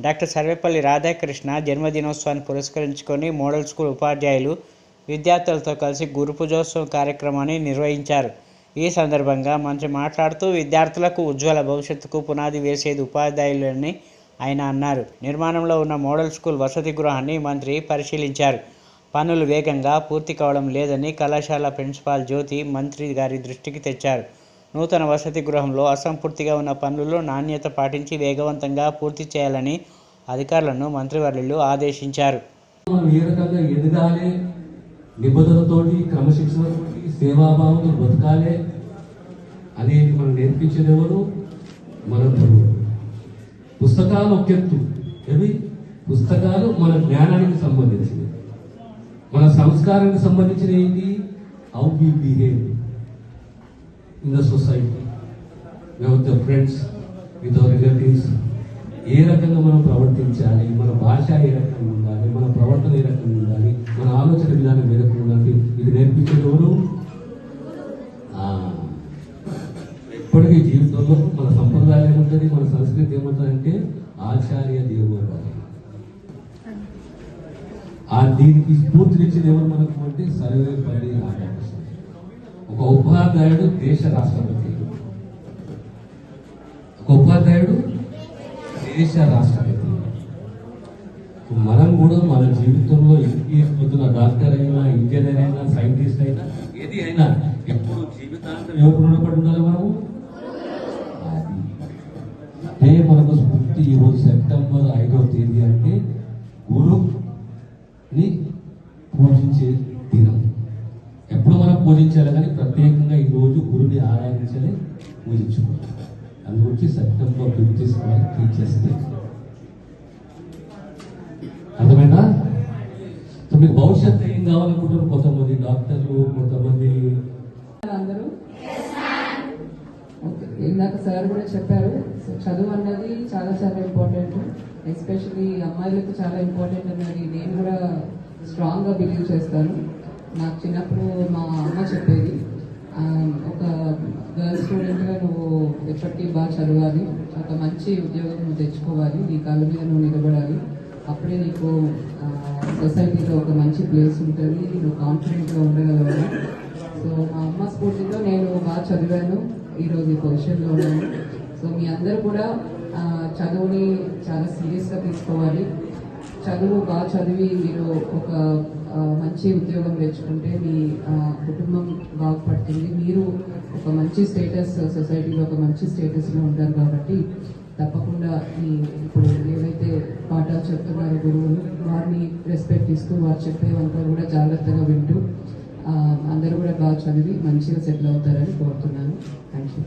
Doctor Sarvepalli Radhakrishna జన్మదినోత్సవాన్ని పురస్కరించుకొని model school ఉపాధ్యాయులు విద్యార్థులతో కలిసి గురు పూజోత్సవం కార్యక్రమాన్ని నిర్వహించారు. ఈ సందర్భంగా మంచి మాట్లాడుతూ విద్యార్థులకు ఉజ్వల భవిష్యత్తుకు పునాది వేసేది ఉపాధ్యాయులని ఆయన అన్నారు. నిర్మాణంలో ఉన్న మోడల్ స్కూల్ వసతి గృహాన్ని మంత్రి పరిశీలించారు. పనులు వేగంగా పూర్తి కావడం లేదని కళాశాల ప్రిన్సిపాల్ జ్యోతి మంత్రి గారి దృష్టికి తెచ్చారు. నూతన వసతి గృహంలో అసంపూర్తిగా ఉన్న పనుల్లో నాణ్యత పాటించి వేగవంతంగా పూర్తి చేయాలని అధికారులను మంత్రివర్యులు ఆదేశించారు. మనం ఏ రకంగా ఎదగాలి? నిబద్ధతతోటి క్రమశిక్షణతోటి సేవాభావంతో బతకాలి అనేది మనం నేర్పించేది ఎవరు? మన గురువు. పుస్తకాలు ఒక ఎత్తు ఏవి పుస్తకాలు మన జ్ఞానానికి సంబంధించినవి. మన సంస్కారానికి సంబంధించిన ఏంటి? How behave with friends with our relatives ఏ రకంగా మనం ప్రవర్తించాలి? మన భాష ఏ రకంగా ఉండాలి? మన ప్రవర్తన ఏ రకంగా ఉండాలి? మన ఆలోచన విధానం ఏ రకంగా ఉండాలి? ఇది నేర్పించేది ఎప్పటికీ జీవితంలో మన సంప్రదాయం ఏముంటుంది? మన సంస్కృతి ఏముంటుంది అంటే ఆచార్య దేవోభవ. ఆ దీనికి స్ఫూర్తినిచ్చింది ఎవరు మనకు అంటే సర్వేపల్లి రాధాకృష్ణ ఒక ఉపాధ్యాయుడు దేశ రాష్ట్రపతి. ఉపాధ్యాయుడు దేశ రాష్ట్రపతి. మనం కూడా మన జీవితంలో ఇంకే డాక్టర్ అయినా ఇంజనీర్ అయినా సైంటిస్ట్ అయినా ఏది అయినా ఎప్పుడు జీవితాంతం ఎవరు రుణపడి ఉండాలి మనము? అంటే మనకు స్ఫూర్తి ఈరోజు సెప్టెంబర్ ఐదవ తేదీ అంటే గురుని పూజించే దినం. ఎప్పుడు మనం పూజించాలి? కానీ ప్రత్యేకంగా ఈరోజు గురుని ఆరాధించాలి పూజించుకోవాలి. అందుగురించి సెప్టెంబర్ ఫిఫ్త్ తీసుకోవాలి టీచర్స్ అర్థమైనా మీకు భవిష్యత్తు ఏం కావాలనుకుంటారు కొంతమంది డాక్టర్లు కొంతమంది అందరూ? ఓకే ఇందాక సార్ కూడా చెప్పారు. చదువు అన్నది చాలా చాలా ఇంపార్టెంట్ ఎస్పెషలీ అమ్మాయిలకు చాలా ఇంపార్టెంట్ అన్నది నేను కూడా స్ట్రాంగ్గా బిలీవ్ చేస్తాను. నాకు చిన్నప్పుడు మా అమ్మ చెప్పేది ఒక గర్ల్ స్టూడెంట్గా నువ్వు ఎప్పటికీ బాగా చదవాలి. ఒక మంచి ఉద్యోగం నువ్వు తెచ్చుకోవాలి. నీ కాళ్ళ మీద నువ్వు నిలబడాలి. అప్పుడే నీకు సొసైటీలో ఒక మంచి ప్లేస్ ఉంటుంది. నువ్వు కాన్ఫిడెంట్గా ఉండగలవు. సో మా అమ్మ స్ఫూర్తితో నేను బాగా చదివాను. ఈరోజు ఈ పొజిషన్లో ఉన్నాను. సో మీ అందరూ కూడా చదువుని చాలా సీరియస్గా తీసుకోవాలి. చదువు బాగా చదివి మీరు ఒక మంచి ఉద్యోగం తెచ్చుకుంటే మీ కుటుంబం బాగుపడుతుంది. మీరు ఒక మంచి స్టేటస్ సొసైటీలో ఒక మంచి స్టేటస్లో ఉంటారు కాబట్టి తప్పకుండా ఈ ఇప్పుడు ఏవైతే పాఠాలు చెప్తున్నారు గురువులు వారిని రెస్పెక్ట్ ఇస్తూ వారు చెప్పేవంతా కూడా జాగ్రత్తగా వింటూ అందరూ కూడా బాగా చదివి మంచిగా సెటిల్ అవుతారని కోరుతున్నాను. Thank you